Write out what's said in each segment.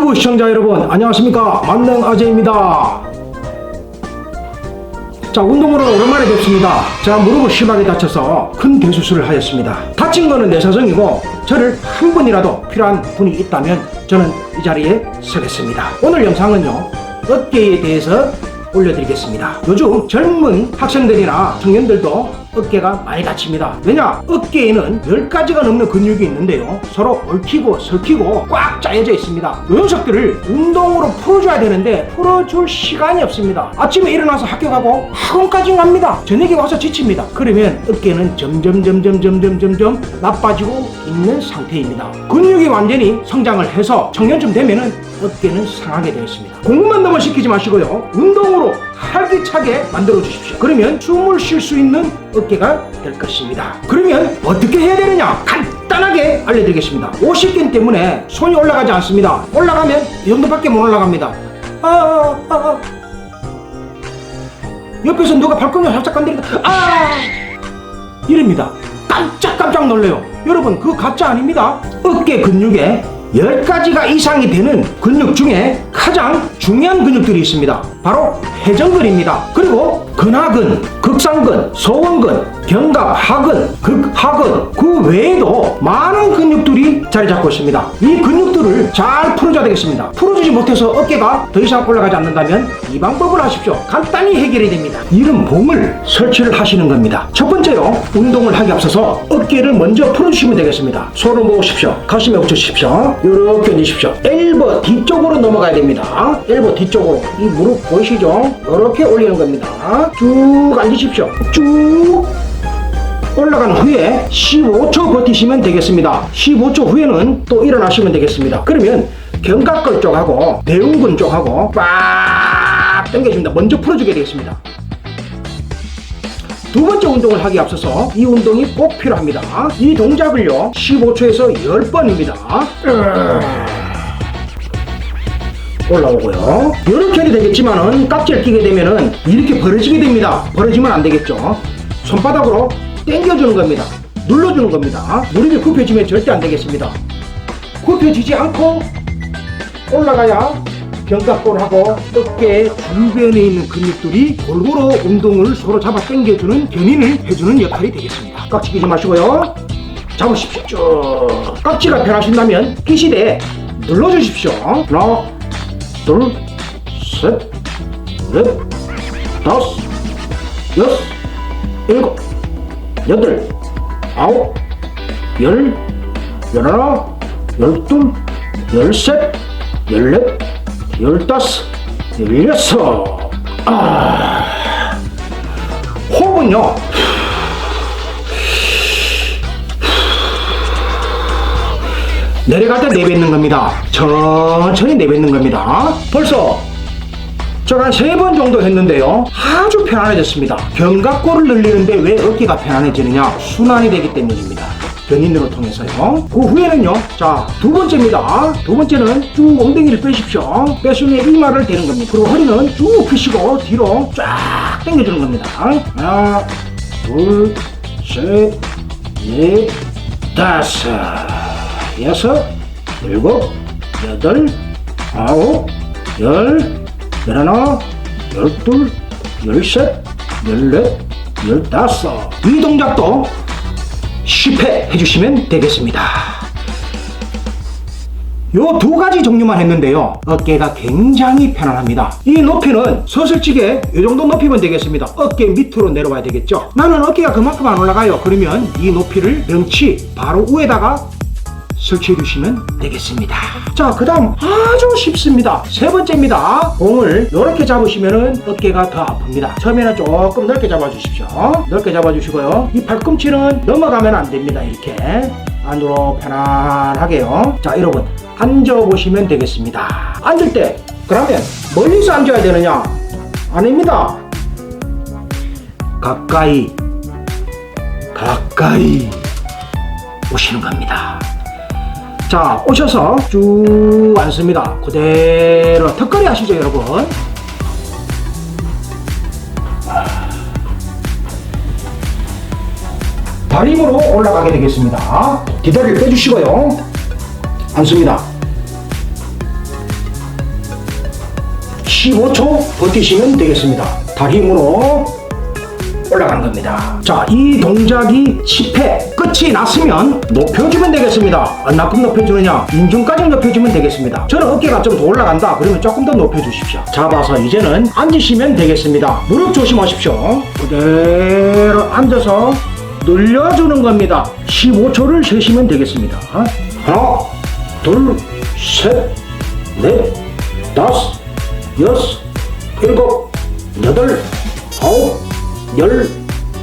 유튜브 시청자 여러분 안녕하십니까? 만능 아재입니다. 자 운동으로 오랜만에 뵙습니다. 제가 무릎을 심하게 다쳐서 큰 대수술을 하였습니다. 다친 거는 내 사정이고 저를 한 분이라도 필요한 분이 있다면 저는 이 자리에 서겠습니다. 오늘 영상은요 어깨에 대해서 올려드리겠습니다. 요즘 젊은 학생들이나 청년들도 어깨가 많이 다칩니다. 왜냐? 어깨에는 10가지가 넘는 근육이 있는데요. 서로 얽히고 설키고 꽉 짜여져 있습니다. 이 녀석들을 운동으로 풀어줘야 되는데 풀어줄 시간이 없습니다. 아침에 일어나서 학교 가고 학원까지 갑니다. 저녁에 와서 지칩니다. 그러면 어깨는 점점 점점 점점 점점 나빠지고 있는 상태입니다. 근육이 완전히 성장을 해서 청년쯤 되면은 어깨는 상하게 되어 있습니다. 공부만 너무 시키지 마시고요. 운동으로 활기차게 만들어 주십시오. 그러면 숨을 쉴 수 있는 어깨가 될 것입니다. 그러면 어떻게 해야 되느냐? 간단하게 알려드리겠습니다. 50개 때문에 손이 올라가지 않습니다. 올라가면 이 정도밖에 못 올라갑니다. 아, 아, 아, 아. 옆에서 누가 발걸음을 살짝 건드린다. 아! 이럽니다. 깜짝깜짝 놀래요. 여러분, 그거 가짜 아닙니다. 어깨 근육에 10가지가 이상이 되는 근육 중에 가장 중요한 근육들이 있습니다. 바로 회전근입니다. 그리고 근하근, 극상근, 소원근, 견갑, 하근, 극하근 그 외에도 많은 근육들이 자리 잡고 있습니다. 이 근육들을 잘 풀어줘야 되겠습니다. 풀어주지 못해서 어깨가 더 이상 올라가지 않는다면 이 방법을 하십시오. 간단히 해결이 됩니다. 이런 봉을 설치를 하시는 겁니다. 첫 번째로 운동을 하기 앞서서 어깨를 먼저 풀어주시면 되겠습니다. 손을 모으십시오. 가슴에 붙여주십시오. 이렇게 올리십시오. 엘보 뒤쪽으로 넘어가야 됩니다. 엘보 뒤쪽으로 이 무릎 보이시죠? 이렇게 올리는 겁니다. 쭉 앉으십시오. 쭉 올라간 후에 15초 버티시면 되겠습니다. 15초 후에는 또 일어나시면 되겠습니다. 그러면 견갑근 쪽하고 대운근 쪽하고 빡 당겨줍니다. 먼저 풀어주게 되겠습니다. 두 번째 운동을 하기 앞서서 이 운동이 꼭 필요합니다. 이 동작을요 15초에서 10번입니다. 올라오고요. 이렇게 해도 되겠지만은 깍지를 끼게 되면은 이렇게 벌어지게 됩니다. 벌어지면 안 되겠죠. 손바닥으로 당겨주는 겁니다. 눌러주는 겁니다. 무릎이 굽혀지면 절대 안 되겠습니다. 굽혀지지 않고 올라가야 견갑골하고 어깨 주변에 있는 근육들이 골고루 운동을 서로 잡아 당겨주는 견인을 해주는 역할이 되겠습니다. 깍지 끼지 마시고요. 잡으십시오. 쭉. 깍지가 편하신다면 끼시되 눌러주십시오. 하나, 둘, 셋, 넷, 다섯, 여섯, 일곱, 여덟, 아홉, 열, 열하나, 열둘, 열셋, 열넷, 열다섯, 열여섯. 아, 호흡은요. 내려갈 때 내뱉는 겁니다. 천천히 내뱉는 겁니다. 벌써 제가 한세 번 정도 했는데요. 아주 편안해졌습니다. 견갑골을 늘리는데 왜 어깨가 편안해지느냐? 순환이 되기 때문입니다. 견인으로 통해서요. 그 후에는요. 자, 두 번째입니다. 두 번째는 쭉 엉덩이를 빼십시오. 빼시면 이마를 대는 겁니다. 그리고 허리는 쭉 펴시고 뒤로 쫙 당겨주는 겁니다. 하나, 둘, 셋, 넷, 다섯, 여섯, 일곱, 여덟, 아홉, 열, 열하나, 열둘, 열셋, 열넷, 열다섯. 이 동작도 10회 해주시면 되겠습니다. 요 두 가지 종류만 했는데요. 어깨가 굉장히 편안합니다. 이 높이는 서슬치게 이 정도 높이면 되겠습니다. 어깨 밑으로 내려와야 되겠죠. 나는 어깨가 그만큼 안 올라가요. 그러면 이 높이를 명치 바로 위에다가 설치해 주시면 되겠습니다. 자, 그 다음 아주 쉽습니다. 세 번째입니다. 공을 이렇게 잡으시면은 어깨가 더 아픕니다. 처음에는 조금 넓게 잡아주십시오. 넓게 잡아주시고요. 이 팔꿈치는 넘어가면 안 됩니다. 이렇게 안으로 편안하게요. 자, 여러분 앉아보시면 되겠습니다. 앉을 때 그러면 멀리서 앉아야 되느냐? 아닙니다. 가까이 가까이 오시는 겁니다. 자, 오셔서 쭉 앉습니다. 그대로 턱걸이 하시죠, 여러분. 다리 힘으로 올라가게 되겠습니다. 기다리를 빼주시고요. 앉습니다. 15초 버티시면 되겠습니다. 다리 힘으로 올라간 겁니다. 자, 이 동작이 10회 끝이 났으면 높여주면 되겠습니다. 얼마큼 높여주느냐? 인중까지 높여주면 되겠습니다. 저는 어깨가 좀 더 올라간다. 그러면 조금 더 높여주십시오. 잡아서 이제는 앉으시면 되겠습니다. 무릎 조심하십시오. 그대로 앉아서 늘려주는 겁니다. 15초를 세시면 되겠습니다. 하나, 둘, 셋, 넷, 다섯, 여섯, 일곱, 여덟, 아홉, 열,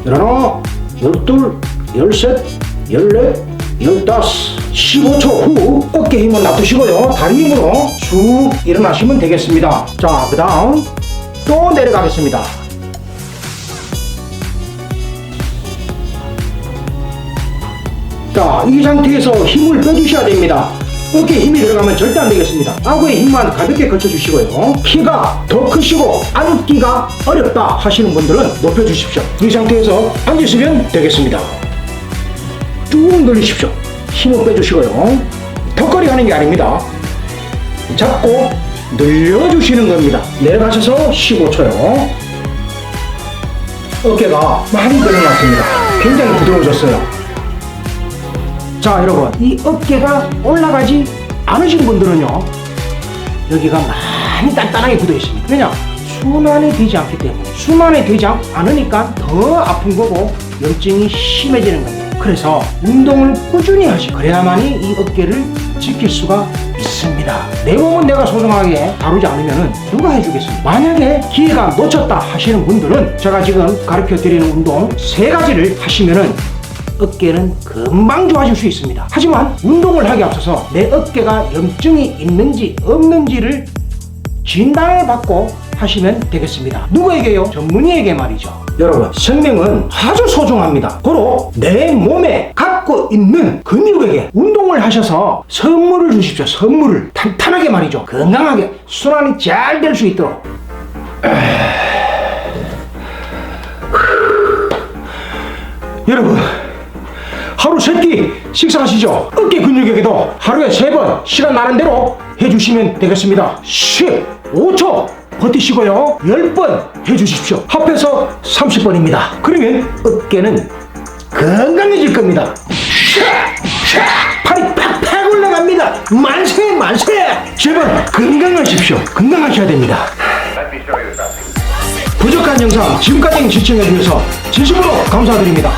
열하나, 열둘, 열셋, 열넷, 열다섯, 15초 후 어깨 힘을 놔두시고요. 다리 힘으로 쭉 일어나시면 되겠습니다. 자, 그 다음 또 내려가겠습니다. 자, 이 상태에서 힘을 빼주셔야 됩니다. 어깨에 힘이 들어가면 절대 안 되겠습니다. 아구에 힘만 가볍게 걸쳐주시고요. 키가 더 크시고 앉기가 어렵다 하시는 분들은 높여주십시오. 이 상태에서 앉으시면 되겠습니다. 쭉 늘리십시오. 힘을 빼주시고요. 턱걸이 하는 게 아닙니다. 잡고 늘려주시는 겁니다. 내려가셔서 15초요. 어깨가 많이 늘어났습니다. 굉장히 부드러워졌어요. 자 여러분 이 어깨가 올라가지 않으신 분들은요 여기가 많이 단단하게 굳어 있습니다. 왜냐? 순환이 되지 않기 때문에. 순환이 되지 않- 않으니까 더 아픈 거고 염증이 심해지는 겁니다. 그래서 운동을 꾸준히 하시 그래야만이 이 어깨를 지킬 수가 있습니다. 내 몸은 내가 소중하게 다루지 않으면 누가 해주겠습니까? 만약에 기회가 놓쳤다 하시는 분들은 제가 지금 가르쳐 드리는 운동 세 가지를 하시면은 어깨는 금방 좋아질 수 있습니다. 하지만 운동을 하기 앞서서 내 어깨가 염증이 있는지 없는지를 진단을 받고 하시면 되겠습니다. 누구에게요? 전문의에게 말이죠. 여러분, 생명은 아주 소중합니다. 고로 내 몸에 갖고 있는 근육에게 운동을 하셔서 선물을 주십시오. 선물을 탄탄하게 말이죠. 건강하게 순환이 잘 될 수 있도록. 여러분, 하루 세끼 식사하시죠. 어깨 근육에게도 하루에 세번 시간 나는 대로 해주시면 되겠습니다. 15초 버티시고요. 10번 해주십시오. 합해서 30번입니다. 그러면 어깨는 건강해질 겁니다. 팔이 팍팍 올라갑니다. 만세 만세! 제발 건강하십시오. 건강하셔야 됩니다. 부족한 영상 지금까지 시청해 주셔서 진심으로 감사드립니다.